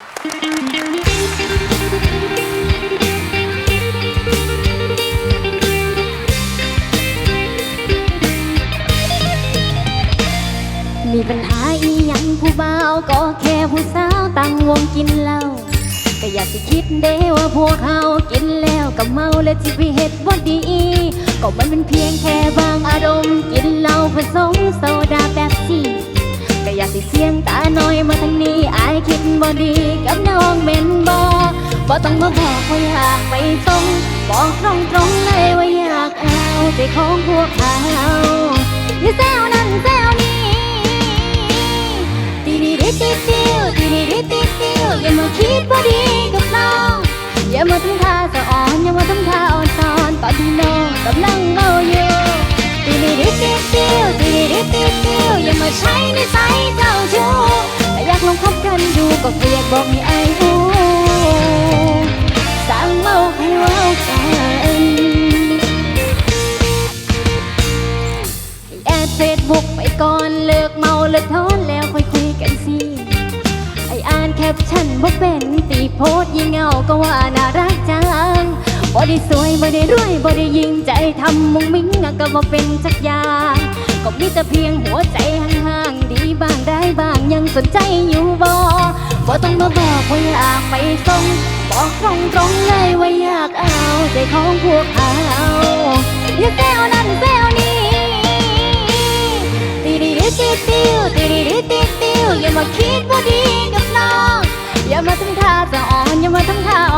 มีปัญหาอีหยังผู้บ่าวก็แค่ผู้สาวตั้งวงกินเหล้าก็อยากสิคิดเด้ว่าพวกเขากินแล้วก็เมาและที่ไปเฮ็ดบ่ดี ก็มันเป็นเพียงแค่บางอารมณ์ กินเหล้าผสมโซดาแบบซี่ก็อยากสิเสียงตาหน้อยมาทางนี้ คิดบ่ดีกับน้องเมนบ่บ่ต้องมาบอกว่าอยากไปส่งบอกตรงๆเลยว่าอยากเอาใจของพวกเขาอย่าแซวนั่นแซวนี่ตีดีดิติติวตีดีดิติติวอย่ามาคิดว่ดีกับน้องอย่ามาทำท่าสะอ่อนอย่ามาทำท่าอ่อนตอนตอนที่น้องกำลังเมาอยู่ตีดีดิติติวตีดีดิติติวอย่ามาใช้ในสัยเจ้า ก็แค่อยากบอกให้ไอ้หูสั่งเมาให้ว่ากันแอดเฟซบุ๊กไปก่อนเลิกเมาเลิกทอนแล้วค่อยคุยกันสิไออ่านแคปชั่นบ่เป็นตีโพสยิ่งเหงาก็ว่าน่ารักจังบ่ได้สวยบ่ได้รวยบ่ได้ยิงใจทำมุงมิ้งก็บ่เป็นจักอย่างก็มีแต่เพียงหัวใจห่างๆดีบ้างได้บ้างยังสนใจอยู่บ่ บ่ต้องมาบอกว่าอยากไปส่งบอกตรงๆเลยว่าอยากเอาใจของพวกเขาอย่าแซวนั่นแซวนี่ตีดีดิติติวตีดีดิติติวอย่ามาคิดว่าดีกับน้อง อย่ามาทำท่าจะอ่อนอย่ามาทำท่าอ่อน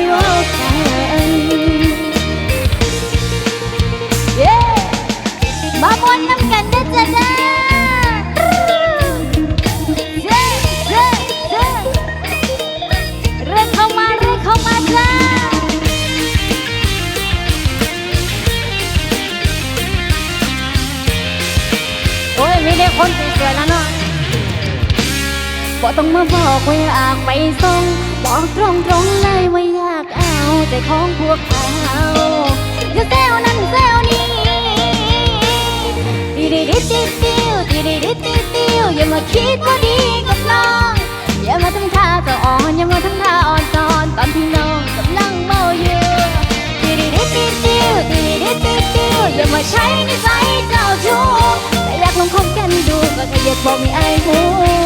งเล่าใครว่ากันเย้มามวนน้ำกันเด้อจ้าจ้าเย้เย้เย้เรียกเข้ามาเรียกเข้ามาจ้าโอ้ยมีแต่คนสวยๆแล้วเนาะบ่ต้องมาบอกว่าอยากไปส่งบอกตรงๆเลยว่าอยาก เอาแต่ของพวกเขาอย่าแซวนั่นแซวนี่ตีดีดิติติวตีดีดิติติวอย่ามาคิดว่าดีกับน้องอย่ามาทำท่าจะอ่อนอย่ามาทำท่าอ่อนตอนตอนที่น้องกำลังเมาอยู่ตีดีดิติติวตีดีดิติติวอย่ามาใช้นิสัยเจ้าชู้แต่อยากลองคบกันดูก็แค่อยากบอกให้ไอ้หู